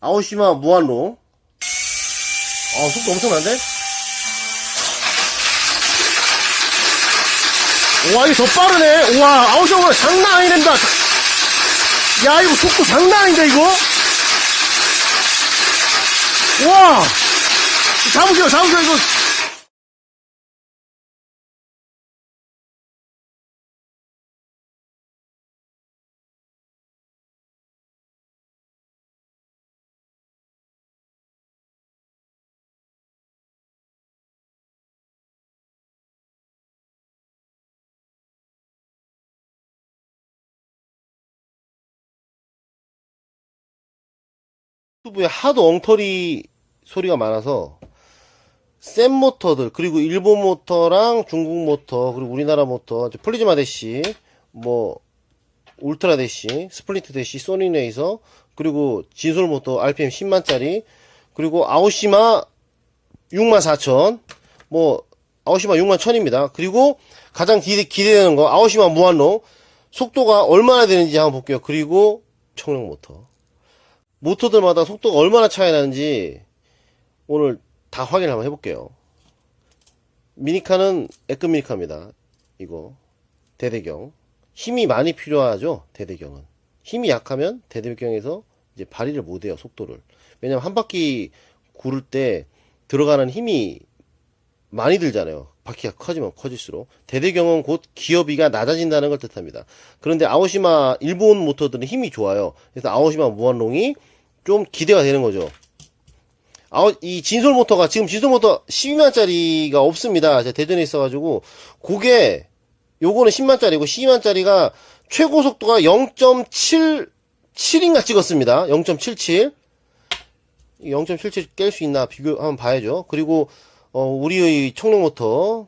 아오시마 무한로. 아, 속도 엄청난데? 와, 이거 더 빠르네. 와, 아오시마 장난 아니 된다. 야, 이거 속도 장난 아닌데, 이거? 와! 잡으세요, 잡으세요, 이거. 유튜브에 하도 엉터리 소리가 많아서 센 모터들 그리고 일본 모터랑 중국 모터 그리고 우리나라 모터 이제 플리즈마 대시 뭐 울트라 대시 스플리트 대시 소니 레이서 그리고 진솔 모터 RPM 10만짜리 그리고 아오시마 64,000 뭐 아오시마 61,000입니다. 그리고 가장 기대, 기대되는 거 아오시마 무한로 속도가 얼마나 되는지 한번 볼게요. 그리고 청력 모터 모터들마다 속도가 얼마나 차이 나는지 오늘 다 확인을 한번 해볼게요. 미니카는 E급 미니카입니다. 이거 대대경 힘이 많이 필요하죠. 대대경은 힘이 약하면 대대경에서 이제 발휘를 못해요. 속도를 왜냐면 한 바퀴 구를 때 들어가는 힘이 많이 들잖아요. 바퀴가 커지면 커질수록 대대경은 곧 기어비가 낮아진다는 걸 뜻합니다. 그런데 아오시마 일본 모터들은 힘이 좋아요. 그래서 아오시마 무한롱이 좀 기대가 되는 거죠. 아우, 이 진솔 모터가 지금 진솔 모터 12만짜리가 없습니다. 제가 대전에 있어가지고 그게 요거는 10만짜리고 12만짜리가 최고 속도가 0.77인가 찍었습니다. 0.77 0.77 깰 수 있나 비교 한번 봐야죠. 그리고 어, 우리의 청력 모터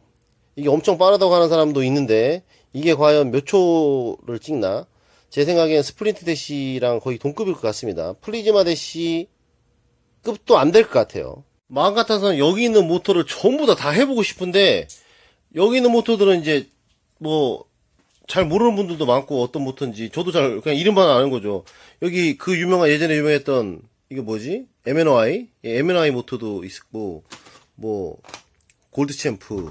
이게 엄청 빠르다고 하는 사람도 있는데 이게 과연 몇 초를 찍나? 제 생각엔 스프린트 대시랑 거의 동급일 것 같습니다. 플리즈마 대시 급도 안 될 것 같아요. 마음 같아서는 여기 있는 모터를 전부 다 다 해보고 싶은데 여기 있는 모터들은 이제 뭐 잘 모르는 분들도 많고 어떤 모터인지 저도 잘 그냥 이름만 아는 거죠. 여기 그 유명한 예전에 유명했던 이게 뭐지? MNY 예, MNY 모터도 있고 뭐 골드 챔프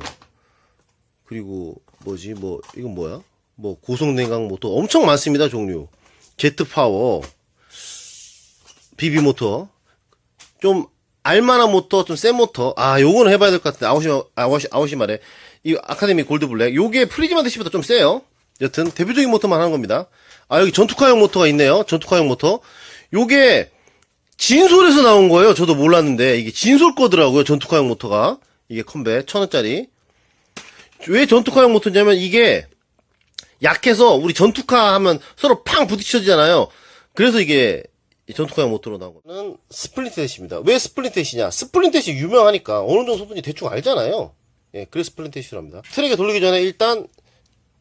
그리고 뭐지 뭐 이건 뭐야? 뭐 고속 냉각 모터 엄청 많습니다 종류. 제트 파워 비비 모터 좀 알만한 모터, 좀 센 모터. 아, 요거는 해봐야 될 것 같은데. 아웃시, 아웃시, 아웃시 말에. 이 아카데미 골드 블랙. 요게 프리즈마 대시보다 좀 세요. 여튼, 대표적인 모터만 하는 겁니다. 아, 여기 전투카용 모터가 있네요. 전투카용 모터. 요게 진솔에서 나온 거예요. 저도 몰랐는데. 이게 진솔 거더라고요. 전투카용 모터가. 이게 컴배. 천 원짜리. 왜 전투카용 모터냐면 이게 약해서 우리 전투카 하면 서로 팡 부딪혀지잖아요. 그래서 이게 이 전투카용 모터로 나온 거는 스플린트 대시입니다. 왜 스플린트 대시냐? 스플린트 대시 유명하니까 어느 정도 속도인지 대충 알잖아요. 예, 그래서 스플린트 대시로 합니다. 트랙에 돌리기 전에 일단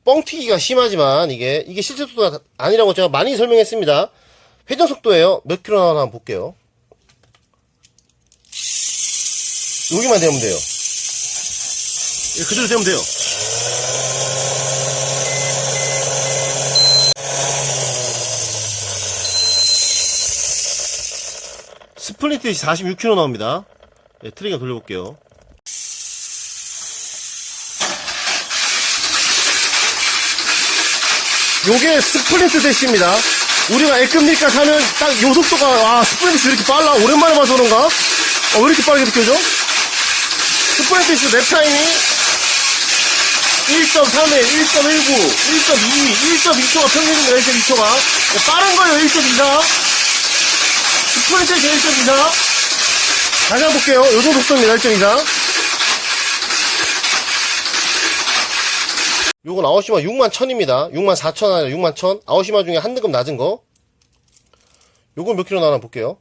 뻥튀기가 심하지만 이게 이게 실제 속도가 아니라고 제가 많이 설명했습니다. 회전 속도예요. 몇 킬로 나오나 한번 볼게요. 여기만 되면 돼요. 예, 그대로 되면 돼요. 스플린트 46km 나옵니다. 예, 트리거 돌려볼게요. 요게 스플린트 대시입니다. 우리가 A급니까 사면 딱요 속도가, 와, 스플린트 왜 이렇게 빨라? 오랜만에 봐서 그런가? 아, 왜 이렇게 빠르게 느껴져? 스플린트 대시 랩 타임이 1.31, 1.19, 1.22, 1.2초가 평균입니다. 1.2초가. 빠른 거예요, 1.24. 스프린트 제일 좀 이상. 다시 한번 볼게요. 요 정도 속도입니다. 1점 이상. 요건 아오시마 6만 1000입니다. 6만 4000 아니라 6만 1000. 아오시마 중에 한 등급 낮은 거. 요건 몇 킬로 나나 볼게요.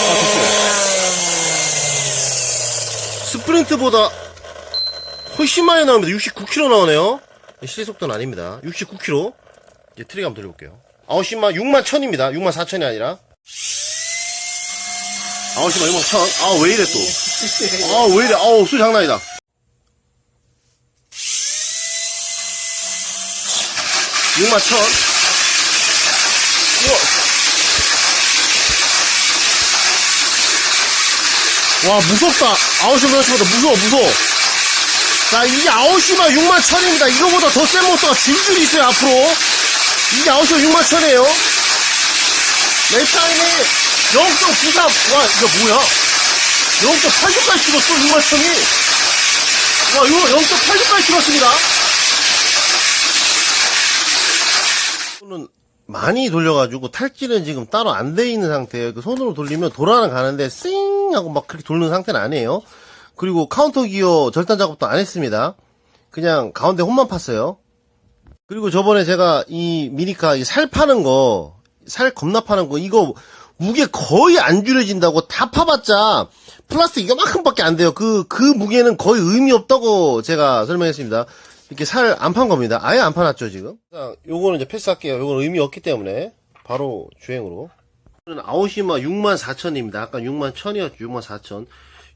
아. 스프린트보다 훨씬 많이 나옵니다. 69km 나오네요. 실제 속도는 아닙니다. 69km. 이제 트릭 한번 돌려볼게요. 아웃시마 6만 1000입니다. 6만 4000이 아니라. 아웃시마 6만 1000. 아, 왜 이래 또. 아, 왜 이래. 아우, 수 장난 이다. 6만 천. 이거. 와, 무섭다. 아우시마 치보다 무서워, 무서워. 자, 이게 아우시마 6만 천입니다. 이거보다 더 센 모터가 줄줄이 있어요, 앞으로. 이게 아우시마 6만 천이에요. 랩 타임이 0.94, 와, 이거 뭐야? 0.86까지 찍었어, 6만 천이. 와, 이거 0.86까지 찍었습니다. 손은 많이 돌려가지고 탈지는 지금 따로 안 돼 있는 상태예요. 그 손으로 돌리면 돌아는 가는데 쌩 하고 막 그렇게 돌리는 상태는 아니에요. 그리고 카운터 기어 절단 작업도 안 했습니다. 그냥 가운데 홈만 팠어요. 그리고 저번에 제가 이 미니카 이살 파는 거, 살 겁나 파는 거, 이거 무게 거의 안 줄여진다고 다 파봤자 플라스틱 이만큼밖에 안 돼요. 그, 그 무게는 거의 의미 없다고 제가 설명했습니다. 이렇게 살 안 판 겁니다. 아예 안 파놨죠, 지금. 자, 요거는 이제 패스할게요. 요거는 의미 없기 때문에 바로 주행으로. 아오시마 64,000입니다. 아까 61,000이었죠. 64,000.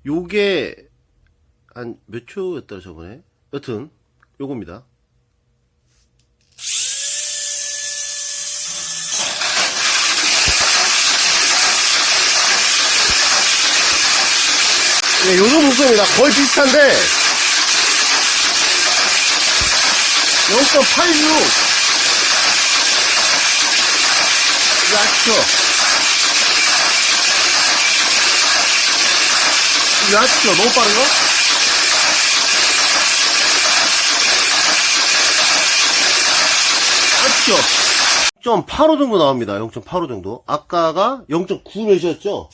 요게 한 몇 초였더라, 저번에? 여튼, 요겁니다. 네, 요즘 목소리입니다. 거의 비슷한데, 0.86. 이거 아시죠? 이거 아시죠? 너무 빠른 거? 아시죠? 0.85 정도 나옵니다. 0.85 정도. 아까가 0.9 몇이었죠?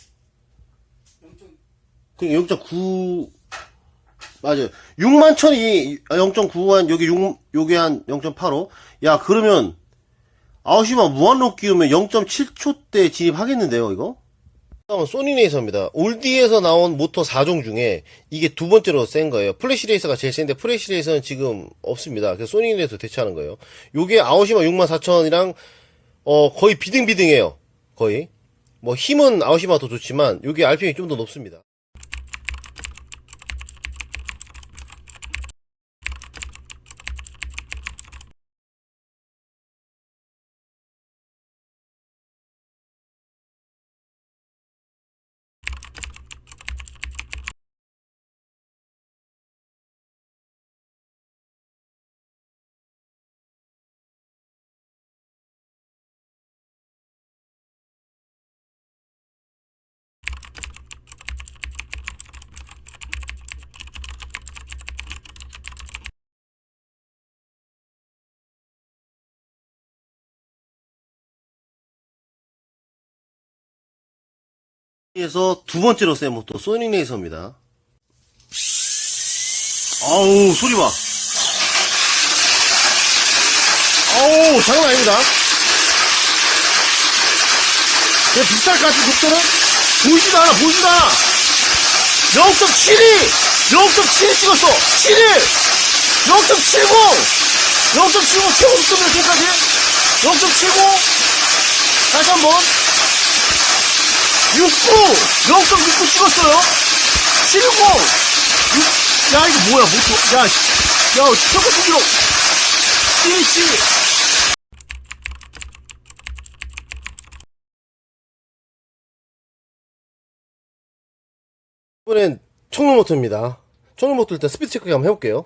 그 0.9 맞아요. 6만 천이 0.9한 여기 6 요게 한 0.85. 야 그러면 아우시마 무한로 끼우면 0.7초 대 진입하겠는데요 이거? 다음은 소니 레이서입니다. 올디에서 나온 모터 4종 중에 이게 두 번째로 센 거예요. 플래시 레이서가 제일 센데 플래시 레이서는 지금 없습니다. 그래서 소니 레이서 대체하는 거예요. 요게 아우시마 64,000이랑 어 거의 비등비등해요. 거의. 뭐 힘은 아우시마 더 좋지만 요게 RPM이 좀 더 높습니다. 에서 두 번째로 센 모터 소닉 레이서입니다. 아우 소리 봐. 아우 장난 아닙니다. 왜 비쌀 것 같은 속도는 보이지도 않아 보이지도 않아. 0.72 0.7 찍었어 71 0.70 0.75 최고 속도 몇 초까지 0.75 다시 한번 69! 0.69 찍었어요? 70! 6, 야, 이거 뭐야, 모토. 야, 씨. 야, 최고 속기록. 77! 이번엔 청룡 모터입니다. 청룡 모터 일단 스피드 체크 한번 해볼게요.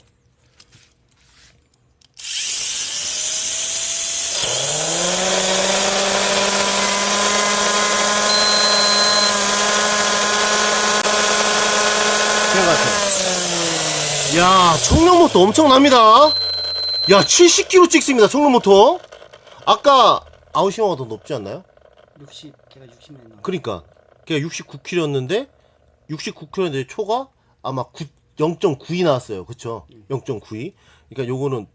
그런 것 같아요. 야, 청룡모터 엄청납니다. 야, 70kg 찍습니다, 청룡모터. 아까 아우시마가 더 높지 않나요? 60 걔가 60만 원. 그러니까 걔가 69kg였는데 69kg인데 초가 아마 9, 0.92 나왔어요. 그쵸? 0.92. 그러니까 요거는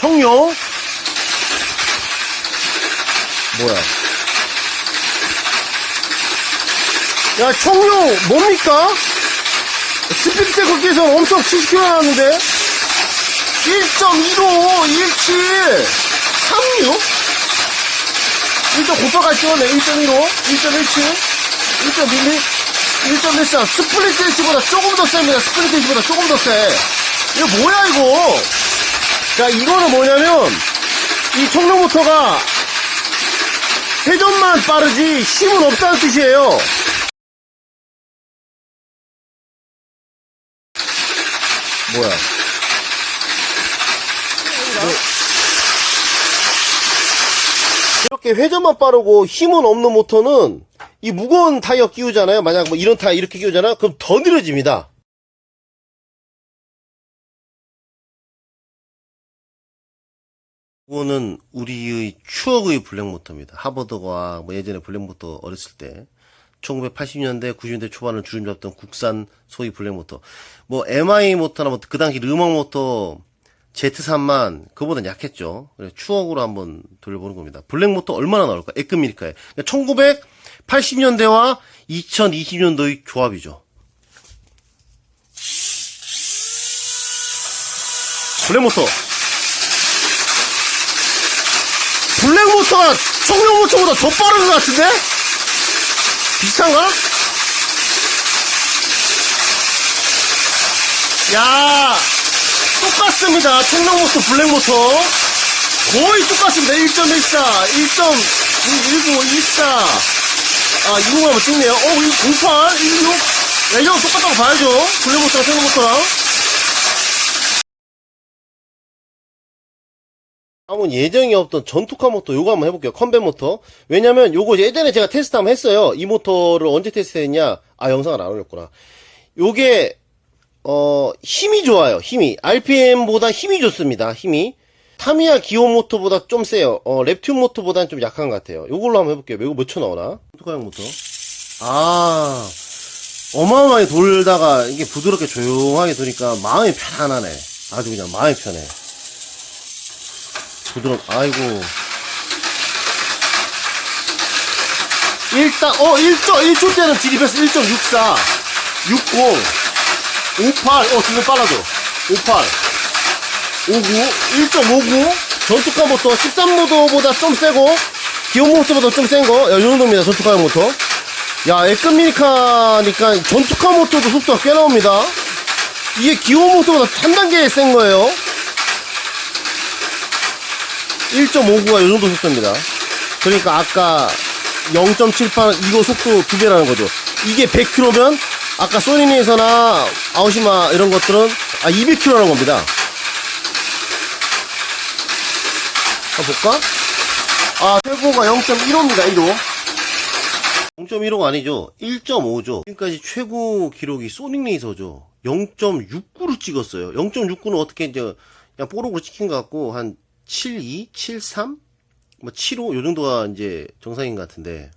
청룡 뭐야? 야, 청룡 뭡니까? 스피드 체크기에서 엄청 70kg 나왔는데 1.15, 17, 36? 1점 곱해갔죠? 네, 1.15, 1.17, 1.12, 1.14. 스플릿 에이지보다 조금 더 셉니다. 스플릿 에이지보다 조금 더 세. 이거 뭐야, 이거? 자, 이거는 뭐냐면, 이 청룡 모터가 회전만 빠르지 힘은 없다는 뜻이에요. 뭐야? 뭐- 이렇게 회전만 빠르고 힘은 없는 모터는 이 무거운 타이어 끼우잖아요. 만약 뭐 이런 타이어 이렇게 끼우잖아. 그럼 더 느려집니다. 이거는 우리의 추억의 블랙모터입니다. 하버드가 뭐 예전에 블랙모터 어렸을 때 1980년대, 90년대 초반을 주름 잡던 국산 소위 블랙모터. 뭐 MI 모터나 뭐 그 당시 르망 모터 Z3만 그보단 약했죠. 추억으로 한번 돌려보는 겁니다. 블랙모터 얼마나 나올까? 에크미리카에. 그러니까 1980년대와 2020년도의 조합이죠. 블랙모터. 블랙모터가 청룡모터보다 더 빠른 것 같은데? 비슷한가? 야 똑같습니다. 청룡모터, 블랙모터. 거의 똑같습니다. 1.14, 1.19, 14. 아, 이거 한번 찍네요. 어, 58, 16. 야, 이거 똑같다고 봐야죠. 블랙모터랑 청룡모터랑. 다음은 예정이 없던 전투카 모터 요거 한번 해볼게요. 컴뱃 모터. 왜냐면 요거 예전에 제가 테스트 한번 했어요. 이 모터를 언제 테스트 했냐? 아, 영상을 안 올렸구나. 요게, 어, 힘이 좋아요. 힘이. RPM보다 힘이 좋습니다. 힘이. 타미야 기호 모터보다 좀 세요. 어, 랩튠 모터보다는 좀 약한 것 같아요. 요걸로 한번 해볼게요. 이거 몇 초 나오나? 전투카형 모터. 아, 어마어마하게 돌다가 이게 부드럽게 조용하게 도니까 마음이 편안하네. 아주 그냥 마음이 편해. 부드럽, 아이고. 일단, 어, 1초, 1초째는 진입했어. 1.64, 60, 58, 어, 지금 빨라져. 58, 59, 1.59, 전투카 모터, 13모터보다 좀 세고, 기온 모터보다 좀 센 거, 야, 이 정도입니다. 전투카 모터. 야, 에크미니카니까 전투카 모터도 속도가 꽤 나옵니다. 이게 기온 모터보다 한 단계 센 거예요. 1.59가 요 정도 속도입니다. 그러니까 아까 0.78 이거 속도 두 배라는 거죠. 이게 100km면 아까 소니니에서나 아우시마 이런 것들은 아 200km라는 겁니다. 볼까? 아 최고가 0.15입니다. 1호. 0.15가 아니죠. 1.5죠. 지금까지 최고 기록이 소닉레이서죠. 0.69로 찍었어요. 0.69는 어떻게 이제 그냥 뽀록으로 찍힌 것 같고 한 72, 73, 뭐 75, 요 정도가 이제 정상인 것 같은데.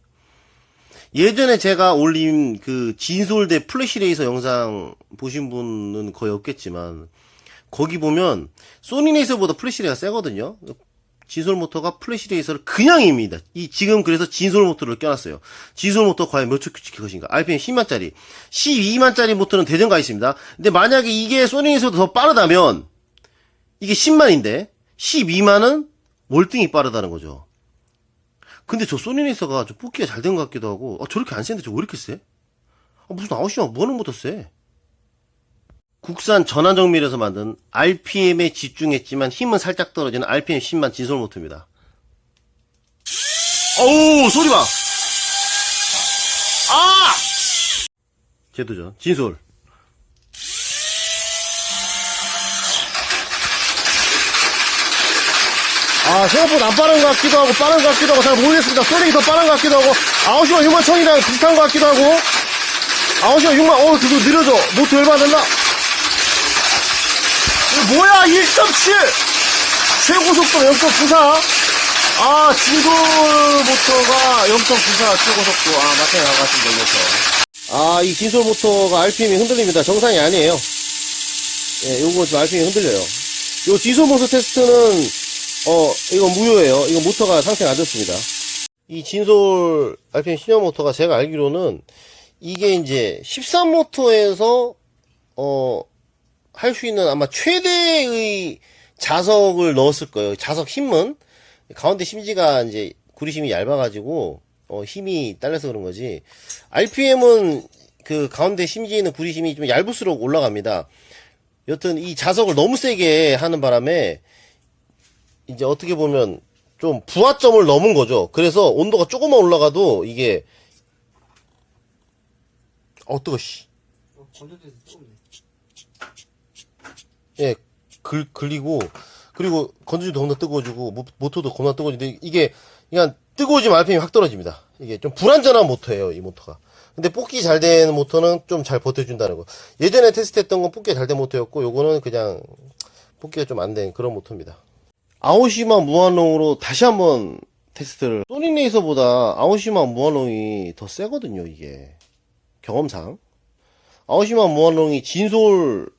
예전에 제가 올린 그 진솔대 플래시레이서 영상 보신 분은 거의 없겠지만, 거기 보면 소니레이서보다 플래시레이가 세거든요. 진솔 모터가 플래시레이서를 그냥 입니다. 이 지금 그래서 진솔 모터를 껴놨어요. 진솔 모터 과연 몇초 찍힐 것인가? RPM 10만짜리, 12만짜리 모터는 대전 가 있습니다. 근데 만약에 이게 소니에서도 더 빠르다면 이게 10만인데 12만은 월등히 빠르다는 거죠. 근데 저 소니네이서가 좀 뽑기가 잘 된 것 같기도 하고, 아, 저렇게 안 세는데 저 왜 이렇게 세? 아, 무슨 아웃이야, 뭐는 못더 세? 국산 전환정밀에서 만든 RPM에 집중했지만 힘은 살짝 떨어지는 RPM 10만 진솔 모터입니다. 어우, 소리 봐! 아! 제도죠. 진솔. 아, 생각보다 안 빠른 것 같기도 하고, 빠른 것 같기도 하고, 잘 모르겠습니다. 소닉이 더 빠른 것 같기도 하고, 아웃시가 6만 천이랑 비슷한 것 같기도 하고, 아웃시가 6만, 어, 그거 느려져. 모터 얼마 됐나? 뭐야, 1.7! 최고 속도 0.94. 아, 진솔 모터가 0.94 최고 속도. 아, 맞다, 나갔습니다, 모터. 아, 이 진솔 모터가 RPM이 흔들립니다. 정상이 아니에요. 예, 요거 좀 RPM이 흔들려요. 요 진솔 모터 테스트는 어, 이거 무효예요. 이거 모터가 상태가 안 좋습니다. 이 진솔 RPM 신형 모터가 제가 알기로는 이게 이제 13 모터에서 어, 할 수 있는 아마 최대의 자석을 넣었을 거예요. 자석 힘은 가운데 심지가 이제 구리심이 얇아가지고 어, 힘이 딸려서 그런 거지. RPM은 그 가운데 심지에 있는 구리심이 좀 얇을수록 올라갑니다. 여튼 이 자석을 너무 세게 하는 바람에 이제 어떻게 보면 좀 부하점을 넘은 거죠. 그래서 온도가 조금만 올라가도 이게 어 뜨거 씨. 어, 건조대에서 뜨겁네. 예, 글, 글리고, 그리고 건조기도 겁나 뜨거워지고, 모- 모터도 겁나 뜨거워지는데, 이게, 그냥 뜨거워지면 RPM이 확 떨어집니다. 이게 좀 불안전한 모터예요, 이 모터가. 근데 뽑기 잘 되는 모터는 좀 잘 버텨준다는 거. 예전에 테스트했던 건 뽑기가 잘된 모터였고, 요거는 그냥 뽑기가 좀 안 된 그런 모터입니다. 아오시마 무한롱으로 다시 한번 테스트를. 소닉레이서보다 아오시마 무한롱이 더 세거든요, 이게. 경험상. 아오시마 무한롱이 진솔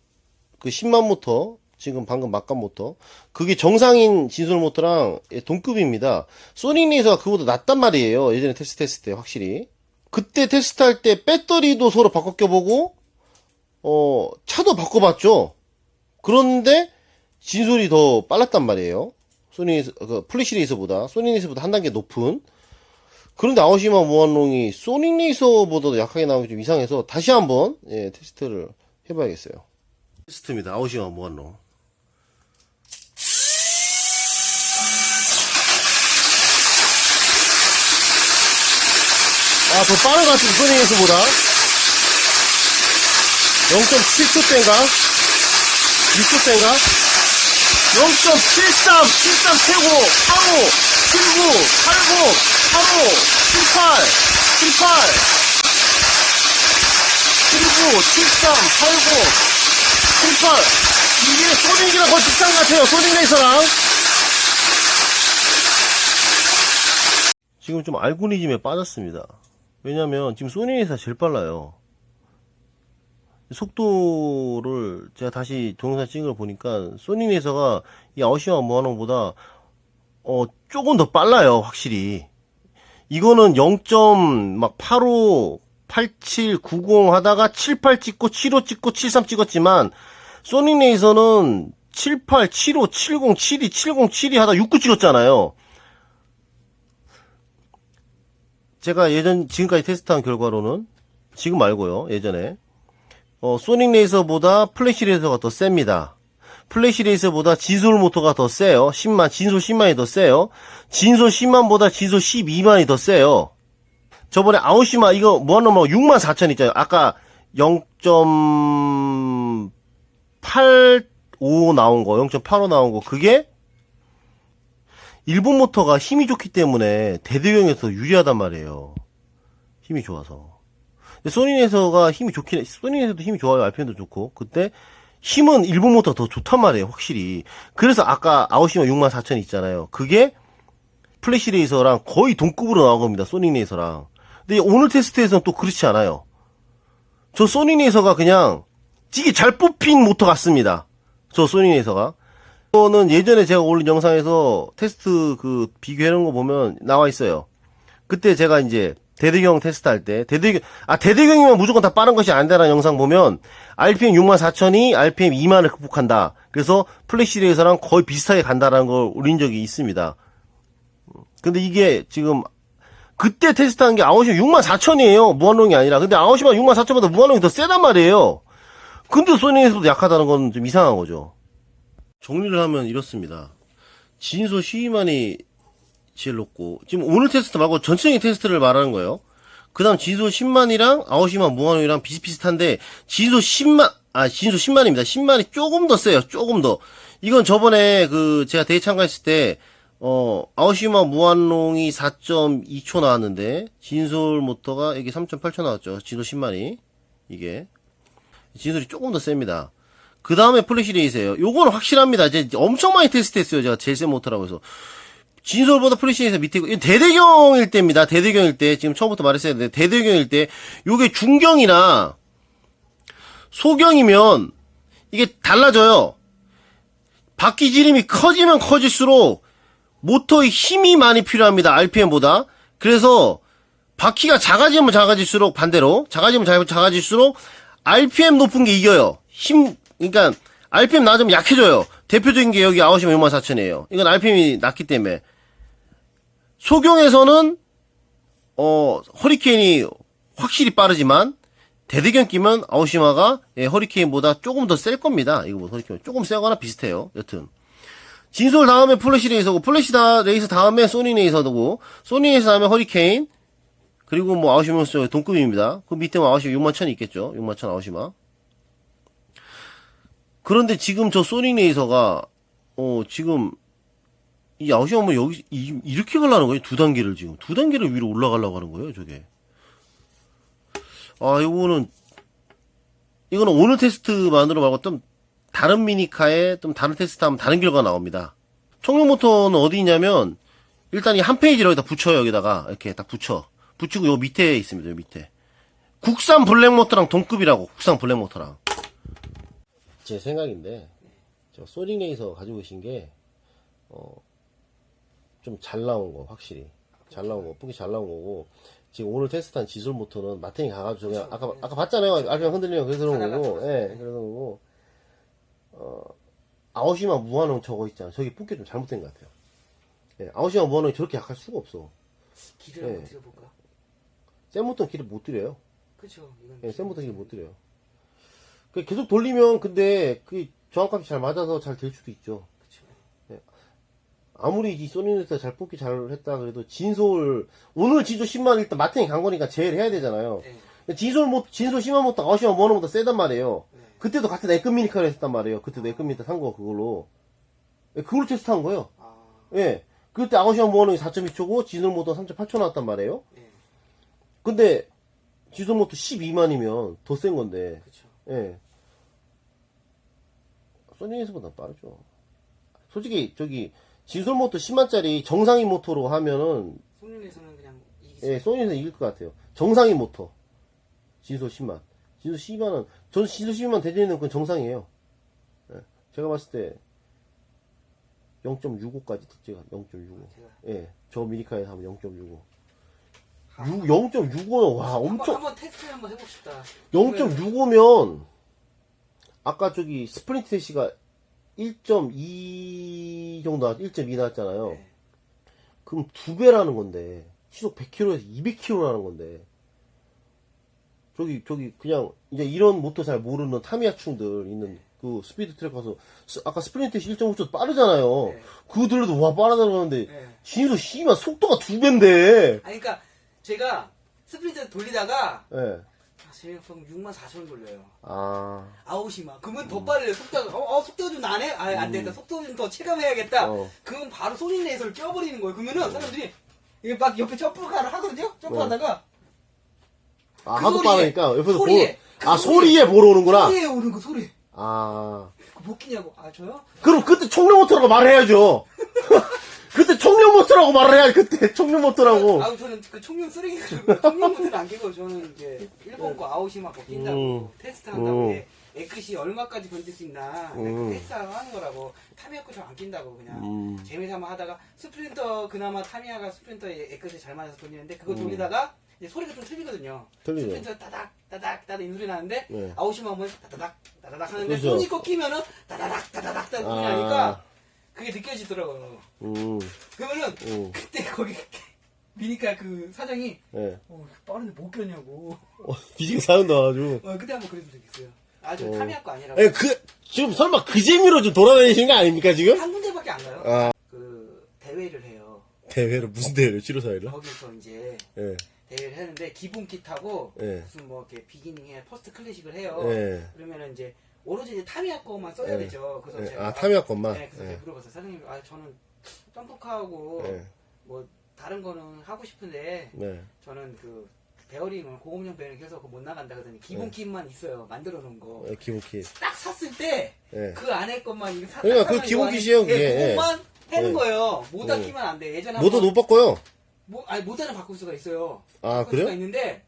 그 10만 모터 지금 방금 막간 모터 그게 정상인 진솔 모터랑 예, 동급입니다. 소닉레이서가 그보다 낫단 말이에요. 예전에 테스트 했을 때 확실히 그때 테스트 할 때 배터리도 서로 바꿔 껴보고 어 차도 바꿔봤죠. 그런데 진솔이 더 빨랐단 말이에요. 소닉 그 플래시레이서보다 소닉레이서보다 한 단계 높은 그런데 아오시마 무한롱이 소닉레이서보다도 약하게 나오기 좀 이상해서 다시 한번 예, 테스트를 해봐야겠어요. 테스트입니다. 아웃시마 무한로. 아, 더 빠른 것 같은 소닉에서보다. 0.7초대인가? 6초대인가? 0.73, 73 최고, 85, 79, 80, 85, 78, 78, 79, 73, 89, 78. 이게 소닉이랑 거의 비슷한 것 같아요. 소닉 레이서랑. 지금 좀 알고리즘에 빠졌습니다. 왜냐면 지금 레이서가 제일 빨라요. 속도를 제가 다시 동영상 찍은 걸 보니까 소닉 레이서가 이 아웃시마 무한홍보다 어 조금 더 빨라요 확실히 이거는 0.85 87, 90 하다가 78 찍고 75 찍고 73 찍었지만 소닉 레이서는 78, 75, 70, 72, 70, 72 하다 69 찍었잖아요. 제가 예전 지금까지 테스트한 결과로는 지금 말고요. 예전에 어, 소닉 레이서보다 플래시 레이서가 더 셉니다. 플래시 레이서보다 진솔 모터가 더 세요. 10만, 진솔 10만이 더 세요. 진솔 10만보다 진솔 12만이 더 세요. 저번에 아오시마 이거 무한노마 6만 4천 있잖아요. 아까 0.85 나온 거, 0.85 나온 거 그게 일본 모터가 힘이 좋기 때문에 대대경에서 유리하단 말이에요. 힘이 좋아서. 소니에서가 힘이 좋긴 해. 소니에서도 힘이 좋아요. RPM도 좋고. 그때 힘은 일본 모터가 더 좋단 말이에요. 확실히. 그래서 아까 아오시마 6만 4천 있잖아요. 그게 플래시 레이서랑 거의 동급으로 나온 겁니다. 소닉 레이서랑. 근데 오늘 테스트에서는 또 그렇지 않아요. 저 소닉 레이서가 그냥 되게 잘 뽑힌 모터 같습니다. 저 소닉 레이서가. 이거는 예전에 제가 올린 영상에서 테스트 그 비교해놓은 거 보면 나와 있어요. 그때 제가 이제 대대경 테스트 할 때, 대대경, 아, 대대경이면 무조건 다 빠른 것이 아니다라는 영상 보면, RPM 64,000이 RPM 2만을 극복한다. 그래서 플래시 레이서랑 거의 비슷하게 간다라는 걸 올린 적이 있습니다. 근데 이게 지금 그때 테스트 한 게 아웃시마 6만 4천이에요. 무한롱이 아니라. 근데 6만 4천보다 무한롱이 더 세단 말이에요. 근데 소닉에서도 약하다는 건 좀 이상한 거죠. 정리를 하면 이렇습니다. 진소 12만이 제일 높고 지금 오늘 테스트 말고 전체적인 테스트를 말하는 거예요. 그 다음 진소 10만이랑 아웃시마 무한롱이랑 비슷비슷한데 진소 10만 아 진소 10만입니다. 10만이 조금 더 세요. 조금 더. 이건 저번에 그 제가 대회 참가했을 때 어, 아오시마 무한롱이 4.2초 나왔는데, 진솔 모터가 여기 3.8초 나왔죠. 진솔 10만이. 이게. 진솔이 조금 더 셉니다. 그 다음에 플래시 레이스예요 요거는 확실합니다. 이제 엄청 많이 테스트 했어요. 제가 센 모터라고 해서. 진솔보다 레이스 밑에, 이거 대대경일 때입니다. 대대경일 때. 지금 처음부터 말했어야 되는데, 대대경일 때. 요게 중경이나 소경이면, 이게 달라져요. 바퀴 지름이 커지면 커질수록, 모터의 힘이 많이 필요합니다. RPM보다. 그래서 바퀴가 작아지면 작아질수록 반대로 작아지면 작- 작아질수록 RPM 높은 게 이겨요. 힘 그러니까 RPM 낮으면 약해져요. 대표적인 게 여기 아웃이면 6만 4천이에요. 이건 RPM이 낮기 때문에 소경에서는 어 허리케인이 확실히 빠르지만 대대경 끼면 아우시마가 예, 허리케인보다 조금 더 셀 겁니다. 이거 뭐 허리케인 조금 세거나 비슷해요. 여튼 진솔 다음에 플래시 레이서고, 플래시 다, 레이서 다음에 소니 레이서고, 소니 레이서 다음에 허리케인, 그리고 뭐 아우시몬스 동급입니다. 그 밑에 뭐 아우시마 6만 천이 있겠죠. 6만 천 아우시마. 그런데 지금 저 소니 레이서가, 어, 지금, 이뭐 여기, 이, 이렇게 가려는 거예요. 두 단계를 지금. 두 단계를 위로 올라가려고 하는 거예요, 저게. 아, 이거는, 이거는 오늘 테스트만으로 말고 좀 다른 미니카에 좀 다른 테스트 하면 다른 결과가 나옵니다. 총력 모터는 어디 있냐면, 일단 이 한 페이지를 여기다 붙여요, 여기다가. 이렇게 딱 붙여. 붙이고 요 밑에 있습니다, 요 밑에. 국산 블랙 모터랑 동급이라고, 국산 블랙 모터랑. 제 생각인데, 저 소닉 레이서 가지고 계신 게, 어, 좀 잘 나온 거, 확실히. 잘 나온 거, 뿌기 잘 나온 거고, 지금 오늘 테스트한 지솔 모터는 마탱이 가가지고, 그냥, 아까, 아까 봤잖아요. 아까 그냥 흔들리면 그래서 그런 거고. 예, 그래서 그러고, 어, 아웃이만 무한홍 저거 있잖아. 저기 뿌기 좀 잘못된 것 같아요. 예, 아웃이만 무한홍이 저렇게 약할 수가 없어. 길을 네. 한번 드려볼까? 센 모터는 길을 못 들여요. 그쵸. 이건 예, 센 모터 길을 못 들여요. 그 계속 돌리면 근데 그 저항값이 잘 맞아서 잘 될 수도 있죠. 아무리 이 소니네스가 잘 뽑기 잘 했다 그래도 진솔 오늘 진솔 10만 일단 마탱이 간 거니까 제외를 해야 되잖아요. 네. 진솔 모 진솔 10만 모터 아웃이만 뭐하는보다 세단 말이에요. 네. 그때도 같은 애급 미니카를 했단 말이에요. 그때도 애급 미니카 산 거 그걸로. 예, 그걸로 테스트한 거예요. 아, 예. 그때 아웃이만 뭐하는 4.2초고 진솔 모터 3.8초 나왔단 말이에요. 네. 근데 진솔 모터 12만이면 더 센 건데. 그쵸. 예. 소니에서보다 빠르죠. 솔직히 저기 진솔 모터 10만짜리 정상인 모터로 하면은 손님에서는 그냥 이기 예, 소니에서 이길 것 같아요. 정상인 모터. 진솔 10만. 진솔 10만은 저는 진솔 12만 대전에는 그건 정상이에요. 예. 제가 봤을 때 0.65까지 제가 0.65. 제가 예. 저 미니카에서 하면 0.65. 0.65요. 와, 한번, 엄청 한번 테스트 한번 해봅시다. 0.65면 아까 저기 스프린트 대시가 1.2 정도 나왔, 1.2 나왔잖아요. 네. 그럼 두 배라는 건데 시속 100km에서 200km라는 건데 저기 저기 그냥 이제 이런 모터 잘 모르는 타미야충들 있는 그 스피드 트랙 가서 스- 아까 스프린트 대시 1.5초 빠르잖아요. 네. 그거 들려도 와 빠르다고 하는데 네. 진도 씨발 속도가 두 배인데. 아니, 그니까, 제가 스프린트 돌리다가, 예. 그럼 6만 4천 돌려요. 아. 아웃이만. 그러면 더 빠르게 속도가, 어, 어, 속도가 좀 나네? 아, 안 되겠다. 속도 좀 더 체감해야겠다. 어. 그럼 바로 소리 내서를 껴버리는 거예요. 그러면은 사람들이, 이게 막 옆에 점프가를 하거든요? 점프하다가, 아, 그 하도 소리에, 빠르니까 옆에서 소리에, 보러, 그 아, 소리에. 소리에 보러 오는구나. 소리에 오는 거, 소리. 아. 그거 못 끼냐고. 아, 저요? 그럼 그때 총력 모터라고 말해야죠. 그때 총력 모터라고 말을 해야지, 그때. 총력 모터라고. 아우 저는 그 총용 쓰레기 총용 모델 안 끼고 저는 이제 일본 거 아웃이만 거 낀다고 음. 테스트 한다고 음. 에 에크시 얼마까지 건질 수 있나 음. 테스트 하는 거라고 타미야코 저안 낀다고 그냥 음. 재미삼아 하다가 스프린터 그나마 타미야가 스프린터에 에크시 잘 맞아서 돌리는데 그거 음. 돌리다가 이제 소리가 좀 틀리거든요 틀리죠. 스프린터 따닥 따닥 따닥 이 소리 나는데 네. 아웃이만 하면 따다닥 따다닥 하는데 그죠. 손이 꺾이면은 따다닥 따다닥 따닥 소리 아. 나니까 그게 느껴지더라고요 음, 그러면은 음, 그때 거기 미니카 그 사장이 예. 어, 빠른데 못 꼈냐고. 어, 뒤지게 사는다, 아주. 어, 그때 한번 그래본 적 있어요. 아주 어. 타미할 거 아니라고. 예, 그, 지금 설마 그 재미로 좀 돌아다니시는 거 아닙니까, 지금? 한 군데밖에 안 가요. 아. 그 대회를 해요. 대회를, 무슨 대회를, 치료사회를? 거기서 이제 예, 대회를 하는데 기본 킷하고 예. 무슨 뭐 이렇게 비기닝에 퍼스트 클래식을 해요. 예. 그러면은 이제 오로지 이제 타미야 거만 써야 예. 되죠. 그래서 예. 제가 아, 타미야 것만? 네, 그래서 예. 제가 물어봤어요. 사장님, 아 저는 점프카하고 예. 뭐 다른 거는 하고 싶은데 네. 저는 그 베어링을 고급용 베어링 해서 못 나간다 그러더니 기본 네. kit만 있어요. 만들어 놓은 거. 예, 기본키. 딱 샀을 때 예. 그 안에 것만 이거 사, 그러니까 딱그 기본 안에- kit이에요, 그게. 예, 그것만 해는 예. 거예요. 모다 음. 끼면 안 돼. 예전에 모터 한번 못 바꿔요. 모, 아니 모다는 바꿀 수가 있어요. 아, 바꿀 수가 그래요? 있는데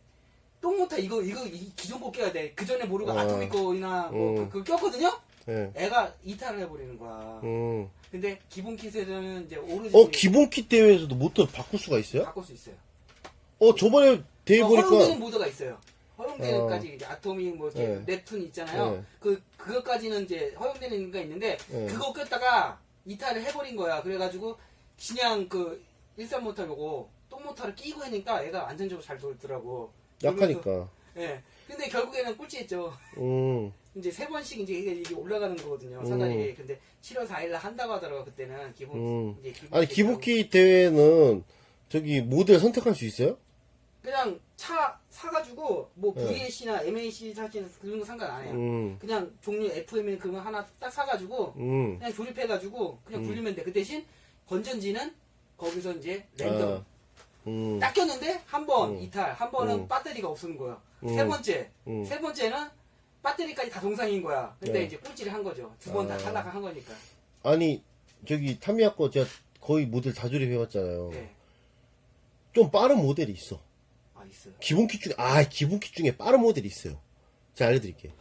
똥모타 이거 이거 이 기존 거 껴야 돼. 그 전에 모르고 아. 아 토믹 거나 뭐 음. 그, 거 꼈거든요. 예. 애가 이탈을 해버리는 거야. 음. 근데 기본 킷에서는 이제 오로지 어, 기본키 대회에서도 모터 바꿀 수가 있어요? 바꿀 수 있어요. 어, 저번에 대회 어, 보니까. 허용되는 모드가 있어요. 허용되는까지 어. 이제 아토믹 뭐 이렇게 네. 넵툰 있잖아요. 네. 그 그것까지는 이제 허용되는 게 있는데 네. 그거 꼈다가 이탈을 해버린 거야. 그래가지고 그냥 그 일산 모터 요거 똥 모터를 끼고 하니까 애가 안전적으로 잘 돌더라고. 약하니까. 예. 근데 결국에는 꼴찌했죠. 음. 이제 세 번씩 이제 이게 이게 올라가는 거거든요. 음. 사다리. 근데 7월 4일 날 한다고 하더라고 그때는 기본 음. 이제 기본 아니 기복기 대회는 저기 모델 선택할 수 있어요? 그냥 차 사가지고 뭐 네. VAC나 MAC 사진 그런 거 상관 안 해요. 음, 그냥 종류 FM 그거 하나 딱 사가지고 음, 그냥 조립해가지고 그냥 굴리면 돼. 그 대신 건전지는 거기서 이제 랜덤 아, 음, 딱 꼈는데 한 번 음. 이탈, 한 번은 음. 배터리가 없는 거야. 음. 세 번째, 음. 세 번째는 배터리까지 다 동상인 거야. 근데 네. 이제 꼴찌를 한 거죠. 두 번 다 아. 탈락한 거니까. 아니 저기 타미야 거 제가 거의 모델 다 조립해봤잖아요. 네. 좀 빠른 모델이 있어. 아 있어요. 기본키 중에 아 기본키 중에 빠른 모델이 있어요. 제가 알려드릴게요.